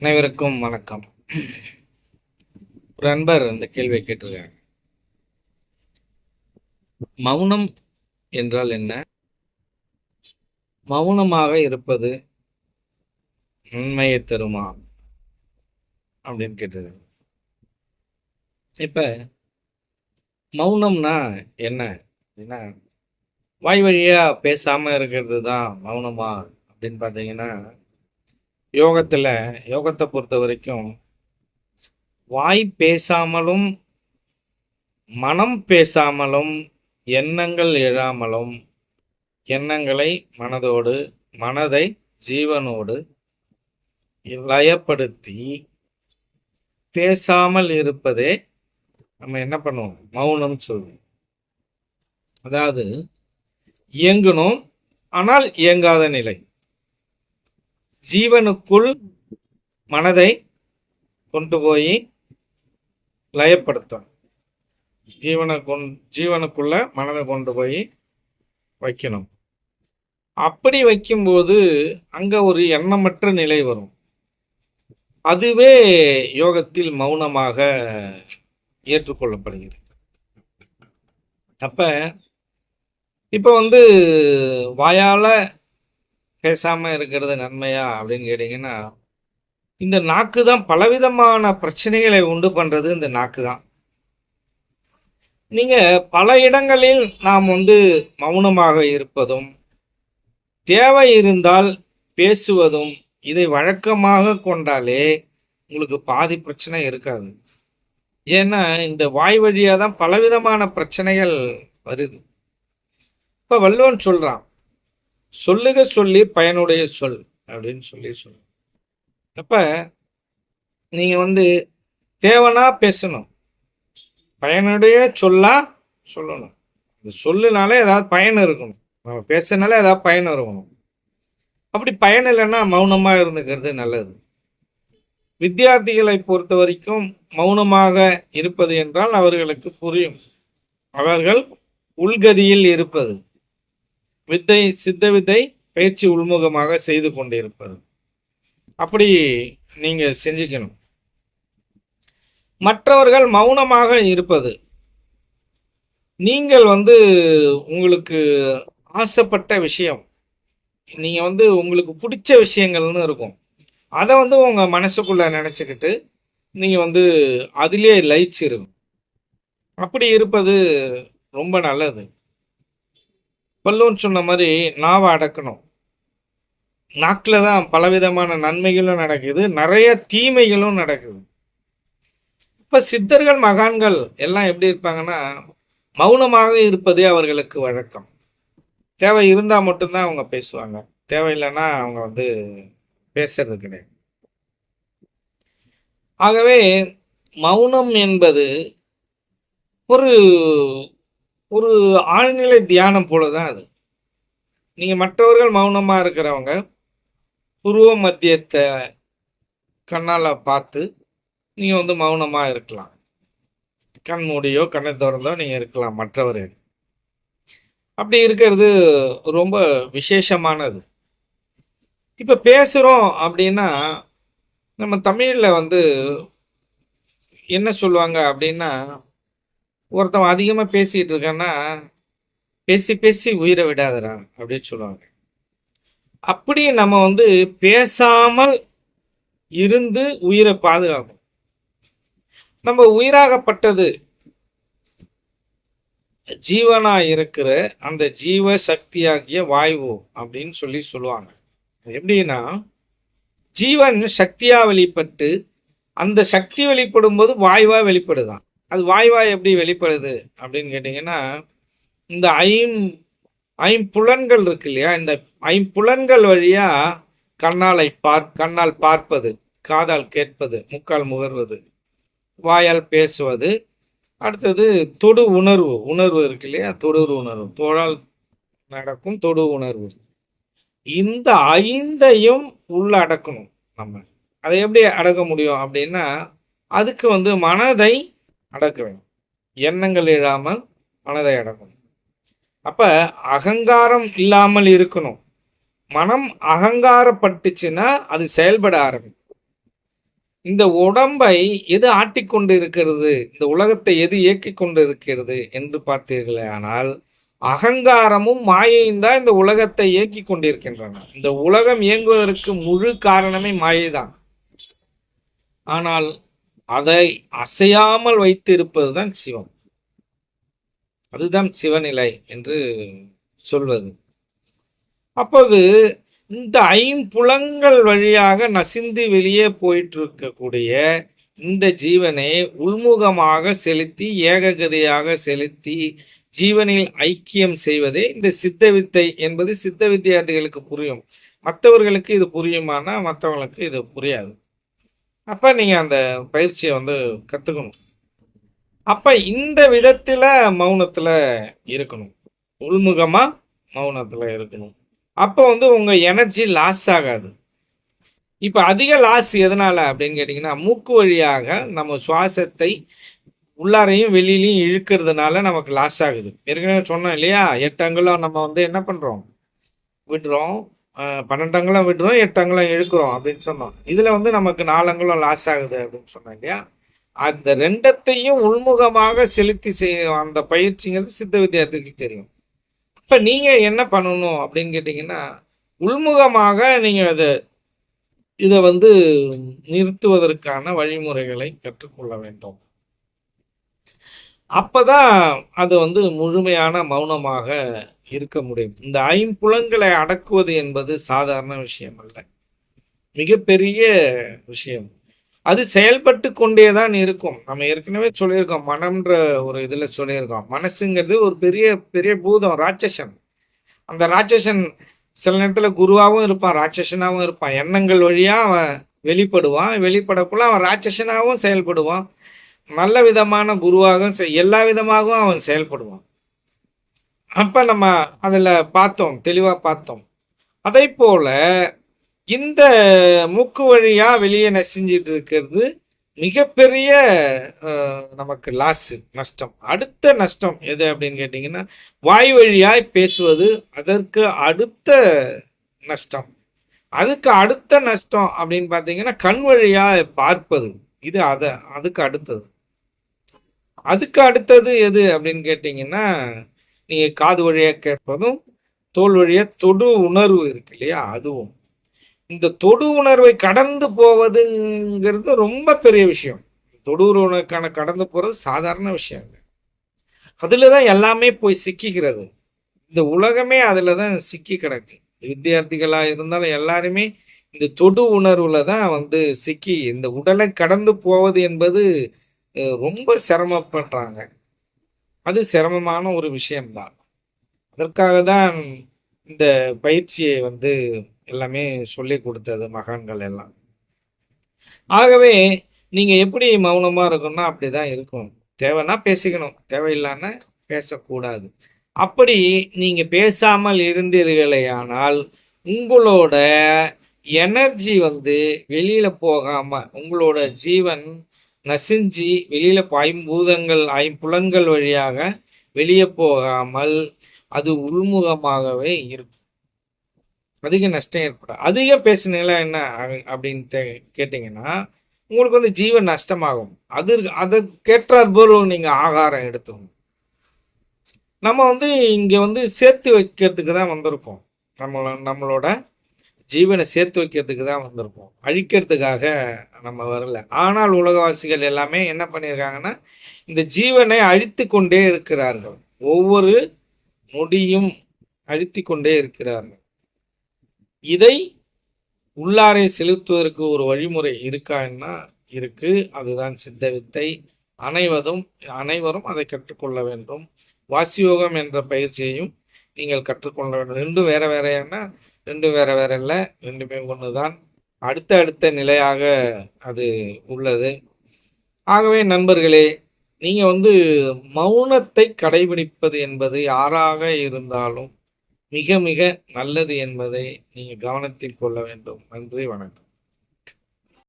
அனைவருக்கும் வணக்கம். ஒரு அன்பர் இந்த கேள்வியை கேட்டிருக்காங்க. மௌனம் என்றால் என்ன? மௌனமாக இருப்பது நன்மையை தருமா? அப்படின்னு கேட்டிருக்காங்க. இப்ப மௌனம்னா என்ன? அப்படின்னா வாய் வழியா பேசாம இருக்கிறது தான் மௌனமா அப்படின்னு பார்த்தீங்கன்னா யோகத்துல யோகத்தை பொறுத்த வரைக்கும் வாய் பேசாமலும் மனம் பேசாமலும் எண்ணங்கள் எழாமலும் எண்ணங்களை மனதோடு மனதை ஜீவனோடு லயப்படுத்தி பேசாமல் இருப்பதே நம்ம என்ன பண்ணுவோம்? மௌனம் சொல்லுவோம். அதாவது இயங்கணும் ஆனால் இயங்காத நிலை. ஜீவனுக்குள் மனதை கொண்டு போய் லயப்படுத்தணும். ஜீவனை கொண் ஜீவனுக்குள்ள மனதை கொண்டு போய் வைக்கணும். அப்படி வைக்கும்போது அங்கே ஒரு எண்ணமற்ற நிலை வரும். அதுவே யோகத்தில் மௌனமாக ஏற்றுக்கொள்ளப்படுகிறது. அப்போ இப்போ வந்து வாயால் பேசாம இருக்கிறது நன்மையா அப்படின்னு கேட்டீங்கன்னா இந்த நாக்கு தான் பலவிதமான பிரச்சனைகளை உண்டு பண்றது இந்த நாக்கு தான் நீங்க பல இடங்களில் நாம் வந்து மௌனமாக இருப்பதும் தேவை இருந்தால் பேசுவதும் இதை வழக்கமாக கொண்டாலே உங்களுக்கு பாதி பிரச்சனை இருக்காது. ஏன்னா இந்த வாய் வழியாக தான் பலவிதமான பிரச்சனைகள் வருது. இப்போ வள்ளுவன் சொல்றான் சொல்லுக சொல்லி பயனுடைய சொல் அப்படின்னு சொல்லி சொல்ல அப்ப நீங்க வந்து தேவனா பேசணும். பயனுடைய சொல்லா சொல்லணும். இந்த சொல்லுனாலே ஏதாவது பயன் இருக்கணும். நம்ம பேசுனாலே ஏதாவது பயன் இருக்கணும். அப்படி பயன் இல்லைன்னா மௌனமாக இருந்துக்கிறது நல்லது. வித்தியார்த்திகளை பொறுத்த வரைக்கும் மௌனமாக இருப்பது என்றால் அவர்களுக்கு புரியும். அவர்கள் உள்கதியில் இருப்பது. வித்தை சித்த வித்தை பயிற்சி உள்முகமாக செய்து கொண்டிருப்பது. அப்படி நீங்க செஞ்சுக்கணும். மற்றவர்கள் மௌனமாக இருப்பது. நீங்கள் வந்து உங்களுக்கு ஆசைப்பட்ட விஷயம். நீங்கள் வந்து உங்களுக்கு பிடிச்ச விஷயங்கள்னு இருக்கும். அதை வந்து உங்கள் மனசுக்குள்ளே நினச்சிக்கிட்டு நீங்கள் வந்து அதிலே லயிச்சிருக்கும் அப்படி இருப்பது ரொம்ப நல்லது. வள்ளுவன் சொன்ன மாதிரி நாவை அடக்கணும். நாக்கில் தான் பலவிதமான நன்மைகளும் நடக்குது நிறைய தீமைகளும் நடக்குது. இப்போ சித்தர்கள் மகான்கள் எல்லாம் எப்படி இருப்பாங்கன்னா மௌனமாக இருப்பதே அவர்களுக்கு வழக்கம். தேவை இருந்தால் மட்டும்தான் அவங்க பேசுவாங்க. தேவையில்லைன்னா அவங்க வந்து பேசுறது கிடையாது. ஆகவே மௌனம் என்பது ஒரு ஒரு ஆழ்நிலை தியானம் போல தான் அது. நீங்கள் மற்றவர்கள் மௌனமாக இருக்கிறவங்க புருவ மத்தியத்தை கண்ணால் பார்த்து நீங்கள் வந்து மௌனமாக இருக்கலாம். கண் மூடியோ கண்ணை திறந்தோ நீங்கள் இருக்கலாம் மற்றவர்கள் அப்படி இருக்கிறது ரொம்ப விசேஷமானது. இப்போ பேசுகிறோம் அப்படின்னா நம்ம தமிழில் வந்து என்ன சொல்லுவாங்க அப்படின்னா ஒருத்தன் அதிகமாக பேசிட்டு இருக்கான்னா பேசி பேசி உயிரை விடாதரா அப்படின்னு சொல்லுவாங்க. அப்படி நம்ம வந்து பேசாமல் இருந்து உயிரை பாதுகாக்கும் நம்ம உயிராகப்பட்டது ஜீவனா இருக்கிற அந்த ஜீவ சக்தியாகிய வாயு அப்படின்னு சொல்லி சொல்லுவாங்க. எப்படின்னா ஜீவன் சக்தியா வெளிப்பட்டு அந்த சக்தி வெளிப்படும் போது வாயுவா வெளிப்படுதான். அது வாய்வாய் எப்படி வெளிப்படுது அப்படின்னு கேட்டிங்கன்னா இந்த ஐம் ஐம்புலன்கள் இருக்கு இல்லையா? இந்த ஐம்புலன்கள் வழியா கண்ணாலை பார் கண்ணால் பார்ப்பது காதால் கேட்பது முக்கால் முகர்வது வாயால் பேசுவது. அடுத்தது தொடு உணர்வு உணர்வு இருக்கு இல்லையா? தொடு உணர்வு. தோழால் நடக்கும் தொடு உணர்வு. இந்த ஐந்தையும் உள்ள அடக்கணும் நம்ம. அதை எப்படி அடக்க முடியும் அப்படின்னா அதுக்கு வந்து மனதை அடக்க வேண்டும். எண்ணங்கள் இழாமல் மனதை அடக்கணும் அப்ப அகங்காரம் இல்லாமல் இருக்கணும். மனம் அகங்காரப்பட்டுச்சுன்னா அது செயல்பட ஆரம்பிக்கும். இந்த உடம்பை எது ஆட்டிக்கொண்டு இருக்கிறது இந்த உலகத்தை எது இயக்கி கொண்டு இருக்கிறது என்று பார்த்தீர்களே ஆனால் அகங்காரமும் மாயையும் தான் இந்த உலகத்தை இயக்கி கொண்டிருக்கின்றன. இந்த உலகம் இயங்குவதற்கு முழு காரணமே மாயை தான் ஆனால் அதை அசையாமல் வைத்து இருப்பதுதான் சிவம். அதுதான் சிவநிலை என்று சொல்வது. அப்போது இந்த ஐம்புலங்கள் வழியாக நசிந்து வெளியே போயிட்டு இருக்கக்கூடிய இந்த ஜீவனை உள்முகமாக செலுத்தி ஏககதியாக செலுத்தி ஜீவனில் ஐக்கியம் செய்வதே இந்த சித்த வித்தை என்பது சித்த வித்தியார்த்திகளுக்கு புரியும். மற்றவர்களுக்கு இது புரியுமானா மற்றவங்களுக்கு இது புரியாது. அப்போ நீங்கள் அந்த பயிற்சியை வந்து கற்றுக்கணும் அப்போ இந்த விதத்தில் மௌனத்தில் இருக்கணும். உள்முகமாக மௌனத்தில் இருக்கணும். அப்போ வந்து உங்கள் எனர்ஜி லாஸ் ஆகாது. இப்போ அதிக லாஸ் எதனால் அப்படின்னு கேட்டிங்கன்னா மூக்கு வழியாக நம்ம சுவாசத்தை உள்ளாரையும் வெளியிலையும் இழுக்கிறதுனால நமக்கு லாஸ் ஆகுது. ஏற்கனவே சொன்னோம் இல்லையா? எட்டு அங்குலம் நம்ம வந்து என்ன பண்ணுறோம் விடுறோம். பன்னெண்டு அங்குலம் விடுறோம் எட்டு அங்குலம் இழுக்கிறோம் அப்படின்னு சொன்னோம். இதுல வந்து நமக்கு நாலு அங்குலம் லாஸ் ஆகுது அப்படின்னு சொன்னோம் இல்லையா? அந்த ரெண்டத்தையும் உள்முகமாக செலுத்தி செய்ய அந்த பயிற்சிங்கிறது சித்த வித்தியார்த்திகளுக்கு தெரியும். இப்ப நீங்க என்ன பண்ணணும் அப்படின்னு கேட்டீங்கன்னா உள்முகமாக நீங்க அதை இதை வந்து நிறுத்துவதற்கான வழிமுறைகளை கற்றுக்கொள்ள வேண்டும். அப்பதான் அது வந்து முழுமையான மௌனமாக இருக்க முடியும். இந்த ஐம்புலங்களை அடக்குவது என்பது சாதாரண விஷயம் அல்ல. மிகப்பெரிய விஷயம். அது செயல்பட்டு கொண்டே தான் இருக்கும். நம்ம ஏற்கனவே சொல்லியிருக்கோம். மனம்ன்ற ஒரு இதில் சொல்லியிருக்கோம். மனசுங்கிறது ஒரு பெரிய பெரிய பூதம் ராட்சசன். அந்த ராட்சசன் சில நேரத்தில் குருவாகவும் இருப்பான் ராட்சசனாகவும் இருப்பான். எண்ணங்கள் வழியாக அவன் வெளிப்படுவான். வெளிப்படக்குள்ள அவன் ராட்சசனாகவும் செயல்படுவான். நல்ல விதமான குருவாகவும் எல்லா விதமாகவும் அவன் செயல்படுவான். அப்ப நம்ம அதில் பார்த்தோம் தெளிவாக பார்த்தோம். அதே போல இந்த மூக்கு வழியாக வெளியே நசிஞ்சிட்டு இருக்கிறது மிகப்பெரிய நமக்கு லாஸு நஷ்டம். அடுத்த நஷ்டம் எது அப்படின்னு கேட்டிங்கன்னா வாய் வழியாய் பேசுவது அதற்கு அடுத்த நஷ்டம். அதுக்கு அடுத்த நஷ்டம் அப்படின்னு பார்த்தீங்கன்னா கண் வழியாக பார்ப்பது. இது அதை அதுக்கு அடுத்தது. அதுக்கு அடுத்தது எது அப்படின்னு கேட்டிங்கன்னா நீங்கள் காது வழியாக கேட்பதும் தோல் வழியாக தொடு உணர்வு இருக்கு இல்லையா? அதுவும். இந்த தொடு உணர்வை கடந்து போவதுங்கிறது ரொம்ப பெரிய விஷயம். தொடு உணர்வுக்கான கடந்து போகிறது சாதாரண விஷயம் அதில் தான் எல்லாமே போய் சிக்கிக்கிறது. இந்த உலகமே அதில் தான் சிக்கி கிடக்கு. வித்தியார்த்திகளாக இருந்தாலும் எல்லாருமே இந்த தொடு உணர்வுல தான் வந்து சிக்கி இந்த உடலை கடந்து போவது என்பது ரொம்ப சிரமப்படுறாங்க. அது சிரமமான ஒரு விஷயம்தான். அதற்காக தான் இந்த பயிற்சியை வந்து எல்லாமே சொல்லி கொடுத்தது மகான்கள் எல்லாம். ஆகவே நீங்க எப்படி மௌனமா இருக்கணும்னா அப்படிதான் இருக்கும் தேவைன்னா பேசிக்கணும். தேவையில்லாம பேசக்கூடாது. அப்படி நீங்க பேசாமல் இருந்தீர்களேயானால் உங்களோட எனர்ஜி வந்து வெளியில போகாம உங்களோட ஜீவன் நசிஞ்சி வெளியில் போ- பூதங்கள் ஐம்புலன்கள் வழியாக வெளியே போகாமல் அது உள்முகமாகவே இருக்கும். அதிக நஷ்டம் ஏற்படும் அதிக பேசுனீங்களா என்ன அப்படி- அப்படின்னு கேட்டிங்கன்னா உங்களுக்கு வந்து ஜீவன் நஷ்டமாகும். அது அதற்கேற்றாற் போல் நீங்கள் ஆகாரம் எடுத்துக்கணும். நம்ம வந்து இங்கே வந்து சேர்த்து வைக்கிறதுக்கு தான் வந்திருக்கோம். நம்மள நம்மளோட ஜீவனை சேர்த்து வைக்கிறதுக்கு தான் வந்திருக்கோம். அழிக்கிறதுக்காக நம்ம வரல. ஆனால் உலகவாசிகள் எல்லாமே என்ன பண்ணியிருக்காங்கன்னா இந்த ஜீவனை அழித்து கொண்டே இருக்கிறார்கள். ஒவ்வொரு நொடியும் அழித்து கொண்டே இருக்கிறார்கள். இதை உள்ளாரை செலுத்துவதற்கு ஒரு வழிமுறை இருக்கான்னா இருக்கு. அதுதான் சித்த வித்தை. அனைவரும் அனைவரும் அதை கற்றுக்கொள்ள வேண்டும். வாசியோகம் என்ற பயிற்சியையும் நீங்கள் கற்றுக்கொள்ள வேண்டும். ரெண்டும் வேற வேறையான ரெண்டும் வேற வேற இல்லை. ரெண்டுமே ஒன்று தான் அடுத்த அடுத்த நிலையாக அது உள்ளது. ஆகவே நண்பர்களே நீங்கள் வந்து மௌனத்தை கடைபிடிப்பது என்பது யாராக இருந்தாலும் மிக மிக நல்லது என்பதை நீங்கள் கவனத்தில் கொள்ள வேண்டும். நன்றி வணக்கம்.